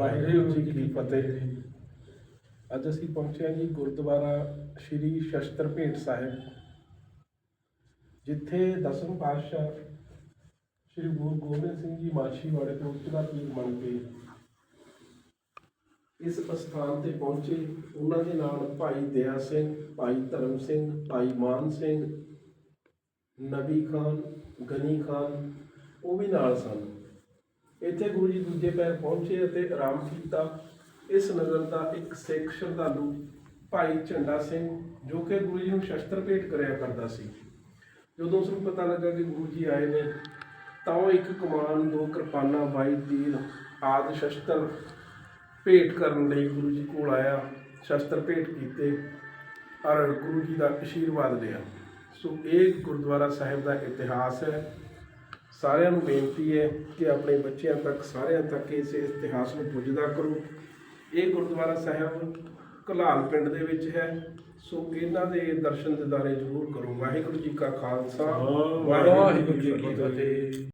ਵਾਹਿਗੁਰੂ ਜੀ ਕੀ ਫਤਿਹ ਅੱਜ ਅਸੀਂ ਪਹੁੰਚੇ ਹਾਂ ਜੀ ਗੁਰਦੁਆਰਾ ਸ਼੍ਰੀ ਸ਼ਸਤਰ ਭੇਟ ਸਾਹਿਬ, ਜਿੱਥੇ ਦਸਮ ਪਾਤਸ਼ਾਹ ਸ਼੍ਰੀ ਗੁਰੂ ਗੋਬਿੰਦ ਸਿੰਘ ਜੀ ਮਾਛੀਵਾੜੇ ਤੋਂ ਉਚਰਾ ਪੀਰ ਬਣ ਕੇ ਇਸ ਅਸਥਾਨ ਤੇ ਪਹੁੰਚੇ। ਉਹਨਾਂ ਦੇ ਨਾਲ ਭਾਈ ਦਇਆ ਸਿੰਘ, ਭਾਈ ਧਰਮ ਸਿੰਘ, ਭਾਈ ਮਾਨ ਸਿੰਘ, ਨਬੀ ਖਾਨ, ਗਨੀ ਖਾਨ, ਉਹ ਵੀ ਨਾਲ ਸਨ। ਇੱਥੇ ਗੁਰੂ ਜੀ ਦੂਜੇ ਪੈਰ ਪਹੁੰਚੇ ਅਤੇ ਆਰਾਮ ਕੀਤਾ। ਇਸ ਨਗਰ ਦਾ ਇੱਕ ਸਿੱਖ ਸ਼ਰਧਾਲੂ ਭਾਈ ਝੰਡਾ ਸਿੰਘ, ਜੋ ਕਿ ਗੁਰੂ ਜੀ ਨੂੰ ਸ਼ਸਤਰ ਭੇਟ ਕਰਿਆ ਕਰਦਾ ਸੀ। ਜਦੋਂ ਉਸ ਨੂੰ ਪਤਾ ਲੱਗਾ ਕਿ ਗੁਰੂ ਜੀ ਆਏ ਨੇ, ਤਾਂ ਉਹ ਇੱਕ ਕਮਾਨ, ਦੋ ਕਿਰਪਾਨਾਂ, ਬਾਈ ਤੀਰ ਆਦਿ ਸ਼ਸਤਰ ਭੇਟ ਕਰਨ ਲਈ ਗੁਰੂ ਜੀ ਕੋਲ ਆਇਆ, ਸ਼ਸਤਰ ਭੇਟ ਕੀਤੇ ਔਰ ਗੁਰੂ ਜੀ ਦਾ ਆਸ਼ੀਰਵਾਦ ਲਿਆ। ਸੋ ਇਹ ਗੁਰਦੁਆਰਾ ਸਾਹਿਬ ਦਾ ਇਤਿਹਾਸ ਹੈ। ਸਾਰਿਆਂ ਨੂੰ ਬੇਨਤੀ ਹੈ ਕਿ ਆਪਣੇ ਬੱਚਿਆਂ ਤੱਕ ਸਾਰਿਆਂ ਤੱਕ ਇਸ ਇਤਿਹਾਸ ਨੂੰ ਪੁੱਜਦਾ ਕਰੋ। ਇਹ ਗੁਰਦੁਆਰਾ ਸਾਹਿਬ ਕਲਾਲ ਪਿੰਡ ਦੇ ਵਿੱਚ ਹੈ। ਸੋ ਇਹਨਾਂ ਦੇ ਦਰਸ਼ਨ ਦਿਦਾਰੇ ਜ਼ਰੂਰ ਕਰੋ। ਵਾਹਿਗੁਰੂ ਜੀ ਕਾ ਖਾਲਸਾ। ਵਾਹਿਗੁਰੂ ਜੀ ਕੀ ਫਤਿਹ।